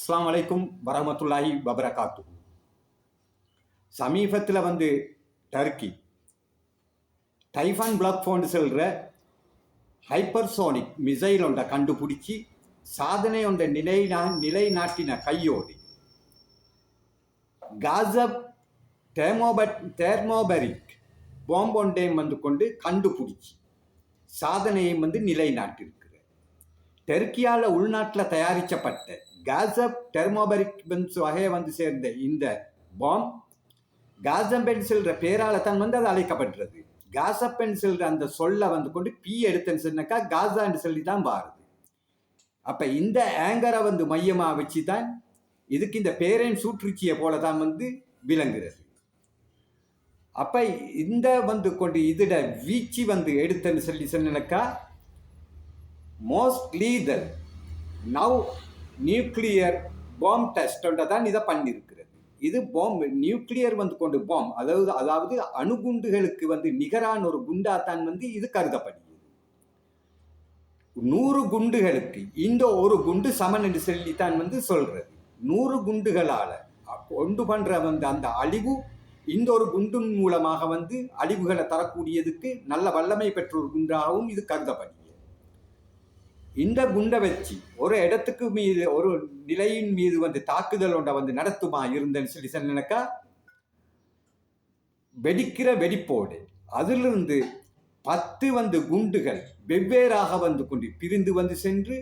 அஸ்லாம் அலைக்கும் வரமத்துல்லாஹி வபரகாத்து. சமீபத்தில் வந்து டர்க்கி டைஃபான் பிளாக் ஃபோன் செல்கிற ஹைப்பர்சோனிக் மிசைல் ஒன்றை கண்டுபிடிச்சி சாதனை ஒன்றை நிலை நிலைநாட்டின கையோடு காசப் தேர்மோபட் தேர்மோபரிக் பாம்பொண்டையும் வந்து கொண்டு கண்டுபிடிச்சி சாதனையும் வந்து நிலைநாட்டியிருக்கிறார். டெர்க்கியால் உள்நாட்டில் தயாரிக்கப்பட்ட காசப் டெர்மோபரிக் பென்ஸ் வகையை வந்து சேர்ந்த இந்த பாம் காசம் பென்சில்ன்ற பேரால தான் வந்து அது அழைக்கப்படுறது. காசப் பென்சில்ன்ற அந்த சொல்ல வந்து கொண்டு பி எடுத்தேன்னு சொன்னாக்கா காசான்னு சொல்லி தான் பாருது அப்ப இந்த ஆங்கரை வந்து மையமாக வச்சு தான் இதுக்கு இந்த பேரன் சூற்றுச்சியை போல தான் வந்து விளங்குறது அப்ப இந்த வந்து கொண்டு இதோட வீச்சு வந்து எடுத்தேன்னு சொல்லி சொன்னாக்கா most lethal now nuclear bomb test தான் இதை பண்ணியிருக்கிறது. இது பாம் நியூக்ளியர் வந்து கொண்டு பாம் அதாவது அதாவது அணுகுண்டுகளுக்கு வந்து நிகரான ஒரு குண்டாத்தான் வந்து இது கருதப்படுகிறது. நூறு குண்டுகளுக்கு இந்த ஒரு குண்டு சமன் என்று சொல்லித்தான் வந்து சொல்றது. நூறு குண்டுகளால் கொண்டு பண்ற வந்து அந்த அழிவு இந்த ஒரு குண்டின் மூலமாக வந்து அழிவுகளை தரக்கூடியதுக்கு நல்ல வல்லமை பெற்ற ஒரு குண்டாகவும் இது கருதப்படுகிறது. இந்த குண்டை வச்சு ஒரு இடத்துக்கு மீது ஒரு நிலையின் மீது வந்து தாக்குதல் ஒன்றை வந்து நடத்துமா இருந்தேன்னு சொல்லி சொன்னாக்கா வெடிக்கிற வெடிப்போடு அதிலிருந்து பத்து வந்து குண்டுகள் வெவ்வேறாக வந்து கொண்டு பிரிந்து வந்து சென்று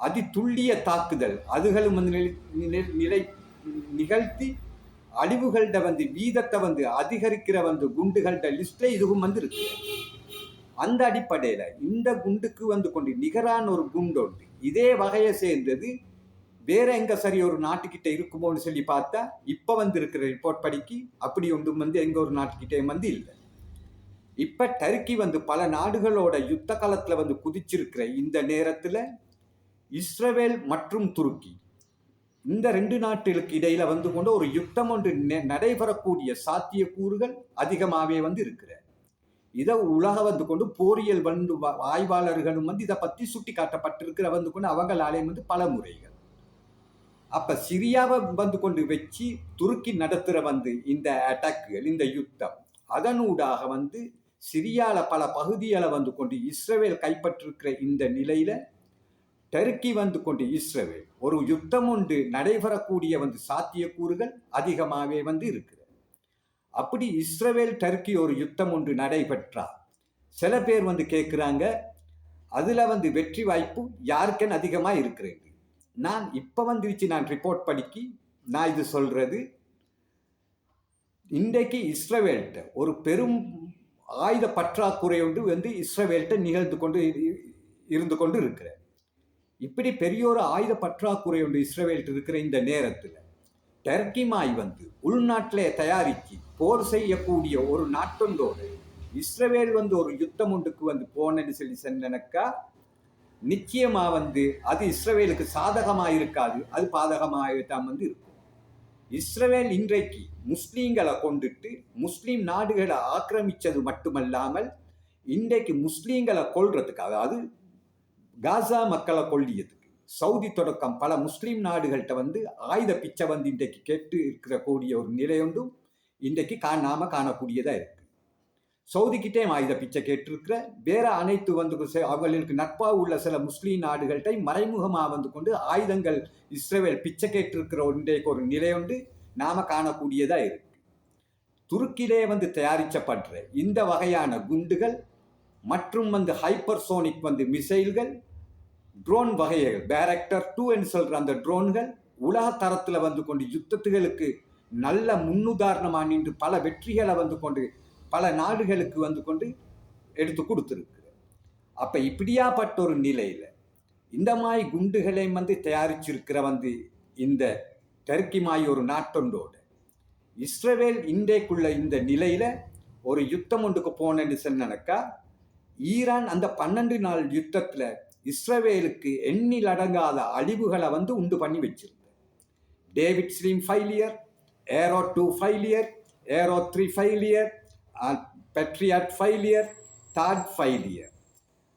அதி துல்லிய தாக்குதல் அதுகளும் வந்து நிலை- நிலை- நிலை நிகழ்த்தி அழிவுகள்ட வந்து வீதத்தை வந்து அதிகரிக்கிற வந்து குண்டுகள்ட லிஸ்ட்ல இதுவும் வந்து இருக்கு அந்த அடிப்படையில் இந்த குண்டுக்கு வந்து கொண்டு நிகரான ஒரு குண்டு உண்டு. இதே வகையை சேர்ந்தது வேற எங்க சரி ஒரு நாட்டுக்கிட்ட இருக்குமோன்னு சொல்லி பார்த்தா இப்ப வந்து இருக்கிற ரிப்போர்ட் படிக்கு அப்படி ஒன்றும் வந்து எங்க ஒரு நாட்டுக்கிட்டே வந்து இல்லை. இப்ப டர்க்கி வந்து பல நாடுகளோட யுத்த காலத்துல வந்து குதிச்சிருக்கிற இந்த நேரத்துல இஸ்ரேல் மற்றும் துருக்கி இந்த ரெண்டு நாட்டுகளுக்கு இடையில வந்து கொண்டு ஒரு யுத்தம் ஒன்று நெ- நடைபெறக்கூடிய சாத்தியக்கூறுகள் அதிகமாகவே வந்து இருக்கிற. இதை உலக வந்து கொண்டு போரியல் வந்து ஆய்வாளர்களும் வந்து இதை பற்றி சுட்டி காட்டப்பட்டிருக்கிற வந்து கொண்டு அவங்களாலேயும் வந்து பல முறைகள். அப்போ சிரியாவை வந்து கொண்டு வச்சு துருக்கி நடத்துகிற வந்து இந்த அட்டாக்குகள் இந்த யுத்தம் அதனூடாக வந்து சிரியாவில் பல பகுதிகளை வந்து கொண்டு இஸ்ரேல் கைப்பற்றிருக்கிற இந்த நிலையில் டர்க்கி வந்து கொண்டு இஸ்ரேல் ஒரு யுத்தம் ஒன்று நடைபெறக்கூடிய வந்து சாத்தியக்கூறுகள் அதிகமாகவே வந்து இருக்குது. அப்படி இஸ்ரவேல் டர்க்கி ஒரு யுத்தம் ஒன்று நடைபெற்றா. சில பேர் வந்து கேட்குறாங்க அதில் வந்து வெற்றி வாய்ப்பு யாருக்குன்னு அதிகமாக இருக்கிறது. நான் இப்போ வந்துருச்சு நான் ரிப்போர்ட் படிக்கி நான் இது சொல்கிறது இன்றைக்கு இஸ்ரவேல்கிட்ட ஒரு பெரும் ஆயுத பற்றாக்குறை ஒன்று வந்து இஸ்ரவேல்கிட்ட நிகழ்ந்து கொண்டு இரு- இருந்து கொண்டு இருக்கிற. இப்படி பெரிய ஒரு ஆயுத பற்றாக்குறை ஒன்று இஸ்ரவேல்கிட்ட இருக்கிற இந்த நேரத்தில் டர்க்கி மாய் வந்து உள்நாட்டிலே தயாரித்து போர் செய்யக்கூடிய ஒரு நாட்டொண்டோடு இஸ்ரவேல் வந்து ஒரு யுத்தம் ஒன்றுக்கு வந்து போனேன்னு சொல்லி சென்றனக்கா நிச்சயமா வந்து அது இஸ்ரவேலுக்கு சாதகமாக இருக்காது. அது பாதகமாகத்தான் வந்து இருக்கும். இஸ்ரவேல் இன்றைக்கு முஸ்லீம்களை கொண்டுட்டு முஸ்லீம் நாடுகளை ஆக்கிரமிச்சது மட்டுமல்லாமல் இன்றைக்கு முஸ்லீம்களை கொள்றதுக்கு அதாவது காசா மக்களை கொல்லியதுக்கு சவுதி தொடக்கம் பல முஸ்லீம் நாடுகள்கிட்ட வந்து ஆயுத பிச்சை வந்து இன்றைக்கு கேட்டு இருக்கிற கூடிய ஒரு நிலையொன்றும் இன்றைக்கு காணாம காணக்கூடியதாக இருக்கு. சவுதிக்கிட்டே ஆயுத பிச்சை கேட்டிருக்கிற வேற அனைத்து வந்து அவர்களுக்கு நட்பாக உள்ள சில முஸ்லீம் நாடுகள்கிட்ட மறைமுகமாக வந்து கொண்டு ஆயுதங்கள் இஸ்ரேல் பிச்சை கேட்டிருக்கிற ஒரு இன்றைக்கு ஒரு நிலையொன்று நாம காணக்கூடியதாக இருக்கு. துருக்கிலே வந்து தயாரிக்கப்படுற இந்த வகையான குண்டுகள் மற்றும் வந்து ஹைப்பர்சோனிக் வந்து மிசைல்கள் ட்ரோன் வகைகள் பேரக்டர் டூ என்று சொல்ற அந்த ட்ரோன்கள் உலக தரத்தில் வந்து கொண்டு யுத்தத்துகளுக்கு நல்ல முன்னுதாரணமாக நின்று பல வெற்றிகளை வந்து கொண்டு பல நாடுகளுக்கு வந்து கொண்டு எடுத்து கொடுத்துருக்கு அப்போ இப்படியாப்பட்ட ஒரு நிலையில் இந்த மாதிரி குண்டுகளை வந்து தயாரிச்சிருக்கிற வந்து இந்த டர்க்கி மாய் ஒரு நாட்டொண்டோடு இஸ்ரேல் இன்றைக்குள்ள இந்த நிலையில் ஒரு யுத்தம் ஒன்றுக்கு போனேன்னு சொன்னனக்கா ஈரான் அந்த பன்னெண்டு நாள் யுத்தத்தில் இஸ்ரேலுக்கு எண்ணில் அடங்காத அழிவுகளை வந்து உண்டு பண்ணி வச்சிருக்கு David Sling failure Arrow two aero Arrow three uh, Patriot failure third failure.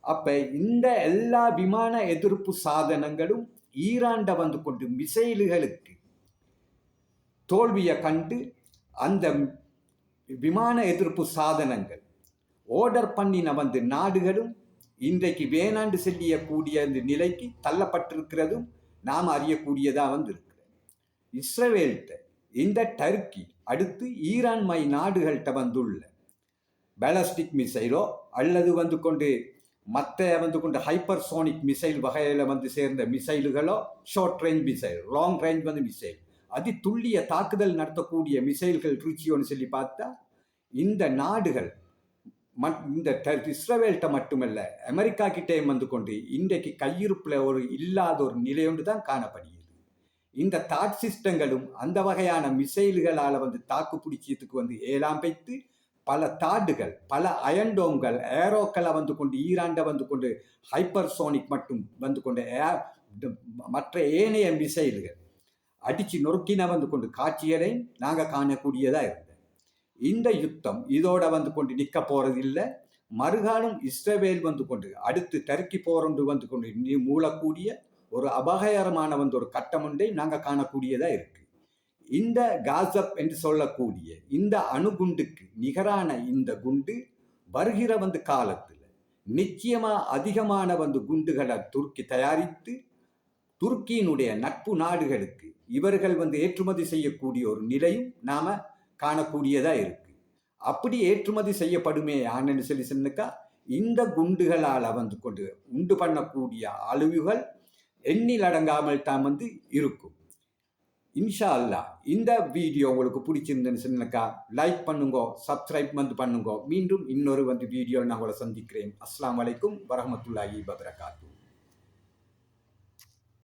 அப்போ இந்த எல்லா விமான எதிர்ப்பு சாதனங்களும் ஈரான்ட வந்து கொண்டு மிசைல்களுக்கு தோல்வியை கண்டு அந்த விமான எதிர்ப்பு சாதனங்கள் ஆர்டர் பண்ணின வந்து நாடுகளும் இன்றைக்கு வேணாண்டு செல்லியக்கூடிய இந்த நிலைக்கு தள்ளப்பட்டிருக்கிறதும் நாம் அறியக்கூடியதாக வந்து இருக்கிறது இஸ்ரேல்கிட்ட இந்த டர்க்கி அடுத்து ஈரான் மை நாடுகள்கிட்ட வந்துள்ள பேலஸ்டிக் மிசைலோ அல்லது வந்து கொண்டு மற்ற வந்து கொண்டு ஹைப்பர்சோனிக் மிசைல் வகையில் வந்து சேர்ந்த மிசைல்களோ short range missile long range வந்து மிசைல். அதி துல்லிய தாக்குதல் நடத்தக்கூடிய மிசைல்கள் ருச்சியோன்னு சொல்லி பார்த்தா இந்த நாடுகள் இந்த ட- இஸ்ரவேல்கிட்ட மட்டுமல்ல அமெரிக்கா கிட்டே வந்து கொண்டு இன்றைக்கு கையிருப்பில் ஒரு இல்லாத ஒரு நிலையொன்று தான் காணப்படுகிறது. இந்த தாட் சிஸ்டங்களும் அந்த வகையான மிசைல்களால் வந்து தாக்கு பிடிச்சதுக்கு வந்து ஏழாம் வைத்து பல தாடுகள் பல அயன்டோம்கள் ஏரோக்களை வந்து கொண்டு ஈராண்டை வந்து கொண்டு ஹைப்பர்சோனிக் மட்டும் வந்து கொண்டு ஏ மற்ற ஏனைய மிசைல்கள் அடித்து நொறுக்கின வந்து கொண்டு காட்சிகளை நாங்கள் காணக்கூடியதாக இருந்தேன் இந்த யுத்தம் இதோட வந்து கொண்டு நிற்க போகிறது இல்லை. மறுகாலம் இஸ்ரவேல் வந்து கொண்டு அடுத்து டர்க்கி போரொன்று வந்து கொண்டு மூலக்கூடிய ஒரு அபகயரமான வந்து ஒரு கட்டம் ஒன்றை நாங்கள் காணக்கூடியதாக இருக்கு. இந்த காசப் என்று சொல்லக்கூடிய இந்த அணுகுண்டுக்கு நிகரான இந்த குண்டு வருகிற வந்து காலத்தில் நிச்சயமாக அதிகமான வந்து குண்டுகளை துருக்கி தயாரித்து துருக்கியினுடைய நட்பு நாடுகளுக்கு இவர்கள் வந்து ஏற்றுமதி செய்யக்கூடிய ஒரு நிலையும் நாம் காணக்கூடியதாக இருக்கு. அப்படி ஏற்றுமதி செய்யப்படுமே ஆனன்னு சொல்லி சொன்னக்கா இந்த குண்டுகளால் வந்து கொண்டு உண்டு பண்ணக்கூடிய அழிவுகள் எண்ணில் அடங்காமல் தான் வந்து இருக்கும். இன்ஷா அல்லா இந்த வீடியோ உங்களுக்கு பிடிச்சிருந்துன்னு சொன்னாக்கா லைக் பண்ணுங்க சப்ஸ்கிரைப் வந்து பண்ணுங்க. மீண்டும் இன்னொரு வந்து வீடியோ நான் உங்களை சந்திக்கிறேன். அஸ்லாம் வலைக்கும் வரமத்துல்லாஹி வபரகாத்து